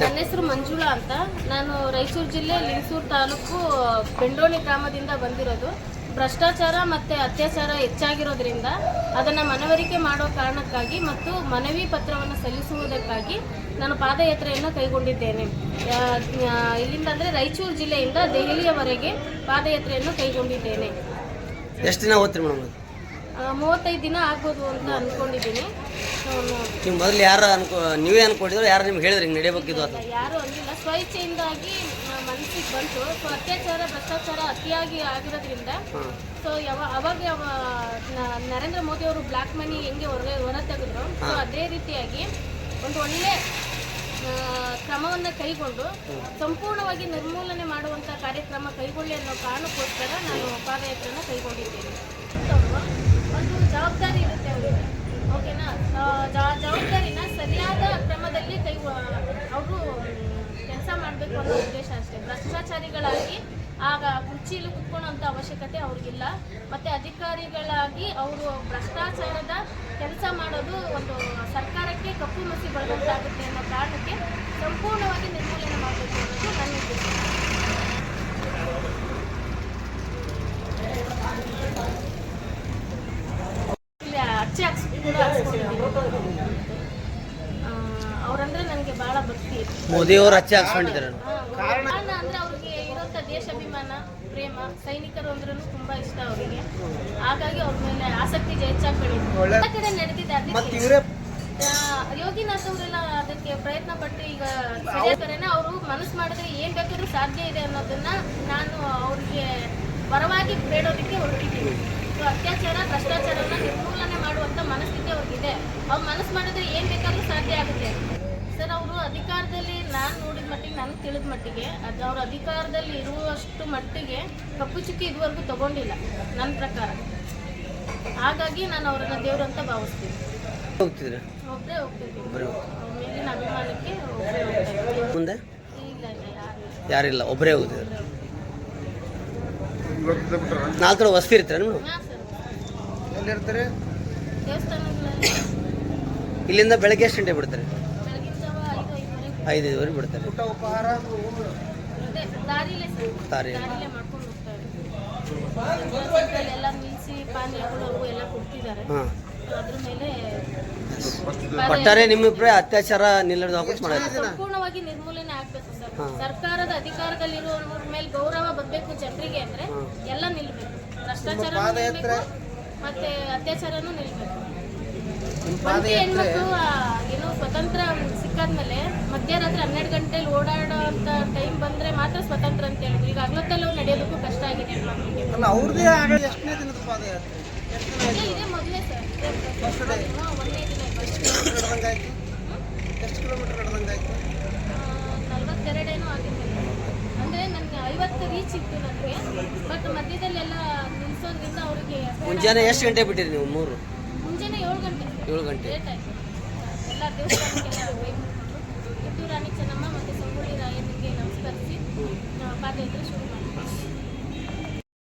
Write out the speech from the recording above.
ನನ್ನ ಹೆಸರು ಮಂಜುಳಾ ಅಂತ. ನಾನು ರಾಯಚೂರು ಜಿಲ್ಲೆ ಲಿಂಗಸೂರು ತಾಲೂಕು ಬೆಂಡೋಣಿ ಗ್ರಾಮದಿಂದ ಬಂದಿರೋದು. ಭ್ರಷ್ಟಾಚಾರ ಮತ್ತು ಅತ್ಯಾಚಾರ ಹೆಚ್ಚಾಗಿರೋದ್ರಿಂದ ಅದನ್ನು ಮನವರಿಕೆ ಮಾಡೋ ಕಾರಣಕ್ಕಾಗಿ ಮತ್ತು ಮನವಿ ಪತ್ರವನ್ನು ಸಲ್ಲಿಸುವುದಕ್ಕಾಗಿ ನಾನು ಪಾದಯಾತ್ರೆಯನ್ನು ಕೈಗೊಂಡಿದ್ದೇನೆ. ಇಲ್ಲಿಂದ ಅಂದರೆ ರಾಯಚೂರು ಜಿಲ್ಲೆಯಿಂದ ದೆಹಲಿಯವರೆಗೆ ಪಾದಯಾತ್ರೆಯನ್ನು ಕೈಗೊಂಡಿದ್ದೇನೆ. ಎಷ್ಟು ದಿನ ಓದ್ತೀರಿ ಮೇಡಮ್ ಮೂವತ್ತೈದು ದಿನ ಆಗ್ಬೋದು ಅಂತ ಅಂದ್ಕೊಂಡಿದ್ದೀನಿ ನಾನು ನೀವು ಮೊದಲು ಯಾರು ಅನ್ಕೋ ನೀವೇ ಅನ್ಕೊಂಡಿದ್ರು ಯಾರು ನಿಮ್ಗೆ ಹೇಳಿದ್ರಿ ಹಿಂಗೆ ನಡೆಯಬೇಕಿದ್ದು ಅದು ಯಾರು ಅಂದಿಲ್ಲ. ಸ್ವಇಚ್ಛೆಯಿಂದಾಗಿ ಮನಸ್ಸಿಗೆ ಬಂತು. ಸೊ ಅತ್ಯಾಚಾರ ಭ್ರಷ್ಟಾಚಾರ ಅತಿಯಾಗಿ ಆಗಿರೋದ್ರಿಂದ ಸೊ ಯಾವ ಅವಾಗ ನರೇಂದ್ರ ಮೋದಿ ಅವರು ಬ್ಲ್ಯಾಕ್ ಮನಿ ಹೆಂಗೆ ಹೊರ ಹೊರ ತೆಗೆದ್ರು? ಸೊ ಅದೇ ರೀತಿಯಾಗಿ ಒಂದು ಒಳ್ಳೆ ಕ್ರಮವನ್ನು ಕ್ರಮವನ್ನ ಕೈಗೊಂಡು ಸಂಪೂರ್ಣವಾಗಿ ನಿರ್ಮೂಲನೆ ಮಾಡುವಂತ ಕಾರ್ಯಕ್ರಮ ಕೈಗೊಳ್ಳಿ ಅನ್ನೋ ಕಾರಣಕ್ಕೋಸ್ಕರ ನಾನು ಪಾದಯಾತ್ರೆನ ಕೈಗೊಂಡಿದ್ದೇನೆ. ಒಂದು ಜವಾಬ್ದಾರಿ ಇರುತ್ತೆ ಅವರಿಗೆ. ಓಕೆನಾ? ಜವಾಬ್ದಾರಿನ ಸರಿಯಾದ ಕ್ರಮದಲ್ಲಿ ಕೈ ಅವರು ಕೆಲಸ ಮಾಡಬೇಕು ಅನ್ನೋ ಉದ್ದೇಶ ಅಷ್ಟೇ. ಭ್ರಷ್ಟಾಚಾರಿಗಳಾಗಿ ಆಗ ಕುರ್ಚಿಯಲ್ಲಿ ಕುತ್ಕೊಳ್ಳೋಂಥ ಅವಶ್ಯಕತೆ ಅವ್ರಿಗಿಲ್ಲ. ಮತ್ತು ಅಧಿಕಾರಿಗಳಾಗಿ ಅವರು ಭ್ರಷ್ಟಾಚಾರದ ಕೆಲಸ ಮಾಡೋದು ಒಂದು ಸರ್ಕಾರಕ್ಕೆ ಕಪ್ಪು ಮಸಿ ಬಳೆದಂತಾಗುತ್ತೆ ಅನ್ನೋ ಕಾರಣಕ್ಕೆ ಸಂಪೂರ್ಣವಾಗಿ ನಿರ್ಮೂಲನೆ ಮಾಡಬೇಕು ಅನ್ನೋದು ನನ್ನ ಉದ್ದೇಶ ಕೂಡ ಹಾಕ್ಸ್ಕೊಂಡಿದ್ದೀನಿ ಆ, ಅವ್ರಂದ್ರೆ ನನಗೆ ಬಹಳ ಭಕ್ತಿ ಮೋದಿ ಮೋದಿಯವರು ಹಚ್ಚೆ ಹಾಕ್ಸ್ಕೊಂಡಿದ್ದಾರೆ ಕಾರಣ ಅಂದ್ರೆ ಅವ್ರಿಗೆ ಇರೋಂಥ ದೇಶಾಭಿಮಾನ ಪ್ರೇಮ ಸೈನಿಕರು ಅಂದ್ರೂ ತುಂಬಾ ಇಷ್ಟ ಅವರಿಗೆ. ಹಾಗಾಗಿ ಅವ್ರ ಮೇಲೆ ಆಸಕ್ತಿ ಹೆಚ್ಚಾಗಿ ಬೆಳೀತು ಎಲ್ಲ ಕಡೆ ನಡೆದಿದೆ ಅದಕ್ಕೆ. ಯೋಗಿನಾಥ್ ಅವರೆಲ್ಲ ಅದಕ್ಕೆ ಪ್ರಯತ್ನ ಪಟ್ಟು ಈಗ ಸರಿಯಾದರೇನೆ ಅವರು ಮನಸ್ಸು ಮಾಡಿದ್ರೆ ಏನ್ ಬೇಕಾದ್ರೂ ಸಾಧ್ಯ ಇದೆ ಅನ್ನೋದನ್ನ ನಾನು ಅವ್ರಿಗೆ ಪರವಾಗಿ ಬೇಡೋದಕ್ಕೆ ಹೊರಟಿದ್ದೀನಿ. ಸೊ ಅತ್ಯಾಚಾರ ಭ್ರಷ್ಟಾಚಾರನ ನಿರ್ಮೂಲನೆ ಮಾಡುವಂಥ ಮನಸ್ಥಿತಿ ಅವ್ರಿಗಿದೆ ಅವ್ರು ಮನಸ್ಸು ಮಾಡಿದ್ರೆ ಏನು ಬೇಕಾದರೂ ಸಾಧ್ಯ ಆಗುತ್ತೆ. ಸರ್ ಅವರು ಅಧಿಕಾರದಲ್ಲಿ ನಾನು ನೋಡಿದ ಮಟ್ಟಿಗೆ ನಾನು ತಿಳಿದ ಮಟ್ಟಿಗೆ ಅದು ಅವ್ರ ಅಧಿಕಾರದಲ್ಲಿ ಇರುವಷ್ಟು ಮಟ್ಟಿಗೆ ಕಪ್ಪು ಚುಕ್ಕಿ ಇದುವರೆಗೂ ತಗೊಂಡಿಲ್ಲ ನನ್ನ ಪ್ರಕಾರ. ಹಾಗಾಗಿ ನಾನು ಅವರನ್ನ ದೇವರು ಅಂತ ಭಾವಿಸ್ತೀನಿ. ಹೋಗ್ತಿದ್ರಿ ಒಬ್ಬರೇ ಹೋಗ್ತಿದ್ದೀನಿ. ಮೇಲಿನ ಅಭಿಮಾನಕ್ಕೆ ಒಬ್ಬರೇ ಮುಂದೆ? ಇಲ್ಲ ಇಲ್ಲ ಯಾರು ಯಾರಿಲ್ಲ ಒಬ್ಬರೇ ಹೋಗ್ತಿದ್ರು ನಾಲ್ಕು ವಸ್ತಿ ಇರ್ತೀರ ನೀವು? ಎಲ್ಲಿರ್ತಾರೆ? ದೇವಸ್ಥಾನಗಳಲ್ಲಿ. ಇಲ್ಲಿಂದ ಬೆಳಗ್ಗೆ ಎಷ್ಟು ಗಂಟೆ ಬಿಡ್ತಾರೆ? ಐದೈದುವರೆಗೆ ಬಿಡ್ತಾರೆ. ಊಟ ಉಪಹಾರ ಎಲ್ಲ ನಿಲ್ಲಿಸಿ ಪಾನೀಯಗಳು ಅವು ಎಲ್ಲ ಕೊಡ್ತಿದ್ದಾರೆ. ಅದ್ರ ಮೇಲೆ ಒಟ್ಟಾರೆ ನಿಮ್ಮ ಅಭಿಪ್ರಾಯ ಅತ್ಯಾಚಾರ ನಿಲ್ಲದ ವಾಪಸ್ ಮಾಡೋದು ಸಂಪೂರ್ಣವಾಗಿ ನಿರ್ಮೂಲನೆ ಆಗ್ಬೇಕು ಸರ್. ಸರ್ಕಾರದ ಅಧಿಕಾರದಲ್ಲಿರುವ ಮೇಲೆ ಗೌರವ ಬರ್ಬೇಕು ಜನರಿಗೆ ಅಂದ್ರೆ ಎಲ್ಲ ನಿಲ್ಬೇಕು. ಭ್ರಷ್ಟಾಚಾರ? ಮತ್ತೆ ಅತ್ಯಾಚಾರನೂ ನಿಲ್ಬೇಕು ಹೆಣ್ಮಕ್ಳು ಏನು ಸ್ವತಂತ್ರ ಸಿಕ್ಕಾದ್ಮೇಲೆ ಮಧ್ಯರಾತ್ರಿ ಹನ್ನೆರಡು ಗಂಟೆಲಿ ಓಡಾಡೋ ಅಂತ ಟೈಮ್ ಬಂದ್ರೆ ಮಾತ್ರ ಸ್ವತಂತ್ರ ಅಂತ ಹೇಳಿದ್ರು ಈಗ ಹಗ್ಲೊತ್ತಲ್ಲಿ ನಡೆಯೋದಕ್ಕೂ ಕಷ್ಟ ಆಗಿದೆ ಹೆಣ್ಮಕ್ಳಿಗೆ. ಇದೇ ಮೊದಲೇ ಸರ್. ಒಂದನೇ ದಿನ ನಲ್ವತ್ತೆರಡೇನೋ ಅಂದ್ರೆ ನನಗೆ ಐವತ್ತು ರೀಚ್ ಇತ್ತು ನನಗೆ ಬಟ್ ಮಧ್ಯದಲ್ಲೆಲ್ಲ ನಿಲ್ಸೋದ್ರಿಂದ ಅವರಿಗೆ ಮುಂಜಾನೆ ಎಷ್ಟು ಗಂಟೆ ಬಿಟ್ಟಿರಿ ನೀವು ಮೂರು? ಮುಂಜಾನೆ ಏಳು ಗಂಟೆ. ಏಳು ಗಂಟೆ.